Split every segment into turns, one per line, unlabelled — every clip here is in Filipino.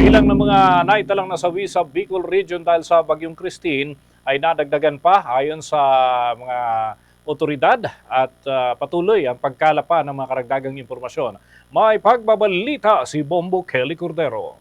Bilang ng mga naitalang nasawi sa Bicol Region dahil sa Bagyong Christine ay nadagdagan pa ayon sa mga otoridad at ah, patuloy ang pagkalapa ng mga karagdagang impormasyon. May pagbabalita si Bombo Kelly Cordero.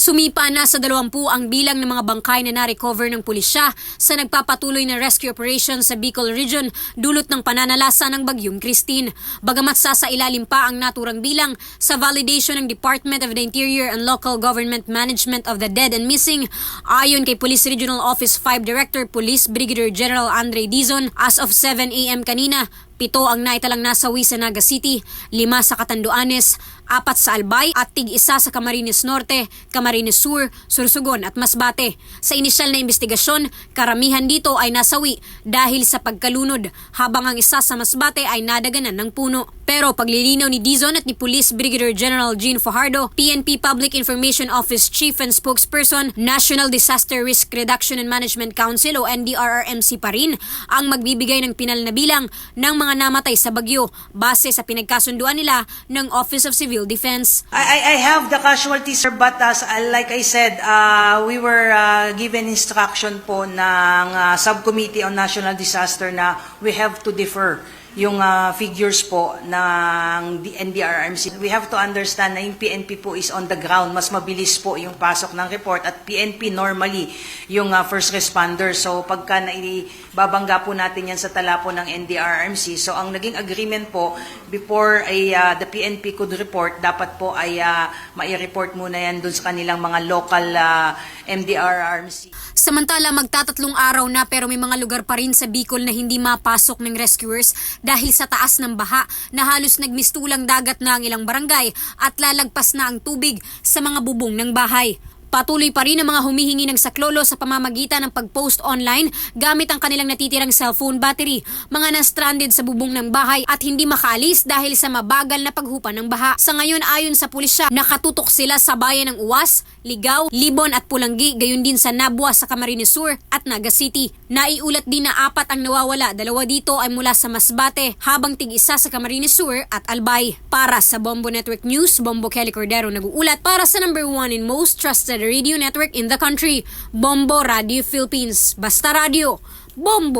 Sumipa na sa 20 ang bilang ng mga bangkay na na-recover ng pulisya sa nagpapatuloy na rescue operation sa Bicol Region dulot ng pananalasa ng Bagyong Christine. Bagamat sasailalim pa ang naturang bilang sa validation ng Department of the Interior and Local Government Management of the Dead and Missing, ayon kay Police Regional Office 5 Director Police Brigadier General Andre Dizon, as of 7 a.m. kanina, Pito ang naitalang nasawi sa Naga City, lima sa Catanduanes, apat sa Albay at tig-isa sa Camarines Norte, Camarines Sur, Sursugon at Masbate. Sa inisyal na investigasyon, karamihan dito ay nasawi dahil sa pagkalunod habang ang isa sa Masbate ay nadaganan ng puno. Pero paglilinaw ni Dizon at ni Police Brigadier General Gene Fajardo, PNP Public Information Office Chief and Spokesperson, National Disaster Risk Reduction and Management Council o NDRRMC pa rin ang magbibigay ng pinal na bilang ng mga namatay sa bagyo base sa pinagkasunduan nila ng Office of Civil Defense.
I, I I have the casualties, sir, but as, uh, like I said, uh, we were uh, given instruction po ng uh, Subcommittee on National Disaster na we have to defer yung uh, figures po ng NDRRMC. We have to understand na yung PNP po is on the ground. Mas mabilis po yung pasok ng report at PNP normally yung uh, first responder. So pagka naibabangga po natin yan sa tala po ng NDRRMC, so ang naging agreement po before ay uh, the PNP could report, dapat po ay uh, mai-report muna yan dun sa kanilang mga local uh, MDRRMC.
Samantala, magtatatlong araw na pero may mga lugar pa rin sa Bicol na hindi mapasok ng rescuers dahil sa taas ng baha na halos nagmistulang dagat na ang ilang barangay at lalagpas na ang tubig sa mga bubong ng bahay. Patuloy pa rin ang mga humihingi ng saklolo sa pamamagitan ng pag-post online gamit ang kanilang natitirang cellphone battery, mga na-stranded sa bubong ng bahay at hindi makaalis dahil sa mabagal na paghupa ng baha. Sa ngayon ayon sa pulisya, nakatutok sila sa bayan ng Uwas, Ligaw, Libon at Pulanggi, gayon din sa Nabua sa Camarines Sur at Naga City. Naiulat din na apat ang nawawala, dalawa dito ay mula sa Masbate, habang tig-isa sa Camarines Sur at Albay. Para sa Bombo Network News, Bombo Kelly Cordero nag-uulat para sa number one and most trusted radio network in the country, Bombo Radio Philippines. Basta Radio, Bombo!